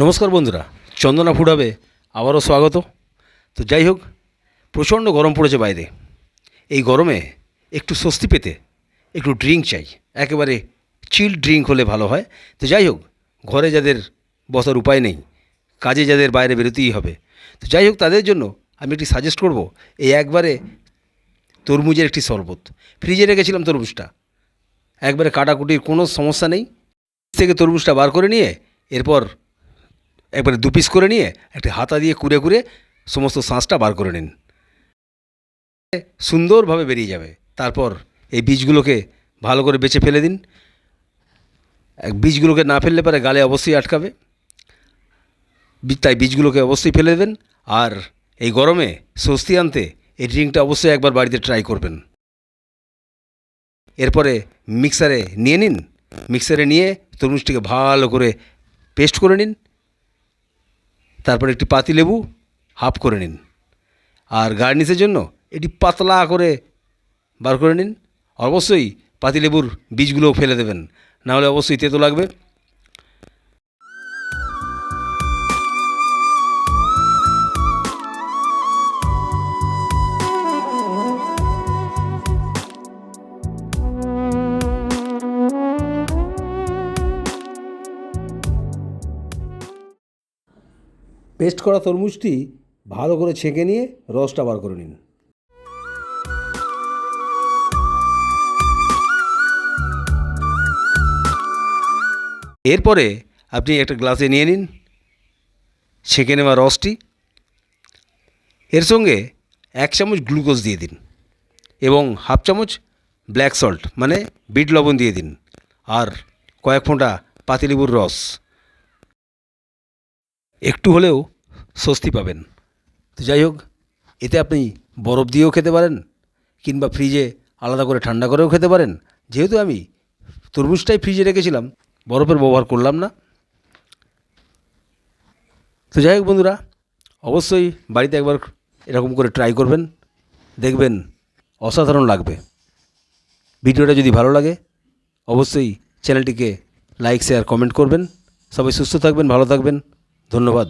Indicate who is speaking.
Speaker 1: নমস্কার বন্ধুরা, চন্দনা ফুডাবে আবারও স্বাগত। তো যাই হোক, প্রচণ্ড গরম পড়েছে বাইরে। এই গরমে একটু স্বস্তি পেতে একটু ড্রিঙ্ক চাই, একেবারে চিল ড্রিঙ্ক হলে ভালো হয়। তো যাই হোক, ঘরে যাদের বসার উপায় নেই, কাজে যাদের বাইরে বেরোতেই হবে। তো যাই হোক, তাদের জন্য আমি একটি সাজেস্ট করব, এই একবারে তরমুজের একটি শরবত। ফ্রিজে রেখেছিলাম তরমুজটা। একবারে কাটাকুটির কোনো সমস্যা নেই। থেকে তরমুজটা বার করে নিয়ে এরপর একবারে দু পিস করে নিয়ে একটা হাতা দিয়ে কুড়ে কুড়ে সমস্ত শাঁসটা বার করে নিন। সুন্দরভাবে বেরিয়ে যাবে। তারপর এই বীজগুলোকে ভালো করে বেছে ফেলে দিন। বীজগুলোকে না ফেললে পরে গালে অবশ্যই আটকাবে। তাই বীজগুলোকে অবশ্যই ফেলে দেবেন। আর এই গরমে স্বস্তি আনতে এই ড্রিঙ্কটা অবশ্যই একবার বাড়িতে ট্রাই করবেন। এরপরে মিক্সারে নিয়ে নিন। মিক্সারে নিয়ে তরমুজটিকে ভালো করে পেস্ট করে নিন। তারপর একটি পাতি লেবু হাফ করে নিন। আর গার্নিশের জন্য এটি পাতলা করে বার করে নিন। অবশ্যই পাতিলেবুর বীজগুলোও ফেলে দেবেন। নাহলে অবশ্যই তেতো লাগবে। পেস্ট করা তরমুজটি ভালো করে ছেঁকে নিয়ে রসটা বার করে নিন। এরপরে আপনি একটা গ্লাসে নিয়ে নিন, ছেঁকে নেওয়া রসটি। এর সঙ্গে এক চামচ গ্লুকোজ দিয়ে দিন এবং হাফ চামচ ব্ল্যাক সল্ট মানে বিট লবণ দিয়ে দিন, আর কয়েক ফোঁটা পাতিলেবুর রস। একটু হলেও স্বস্তি পাবেন। তো যাই হোক, এতে আপনি বরফ দিয়েও খেতে পারেন, কিংবা ফ্রিজে আলাদা করে ঠান্ডা করেও খেতে পারেন। যেহেতু আমি তরমুজটাই ফ্রিজে রেখেছিলাম, বরফের ব্যবহার করলাম না। তো যাই হোক বন্ধুরা, অবশ্যই বাড়িতে একবার এরকম করে ট্রাই করবেন, দেখবেন অসাধারণ লাগবে। ভিডিওটা যদি ভালো লাগে, অবশ্যই চ্যানেলটিকে লাইক শেয়ার কমেন্ট করবেন। সবাই সুস্থ থাকবেন, ভালো থাকবেন। ধন্যবাদ।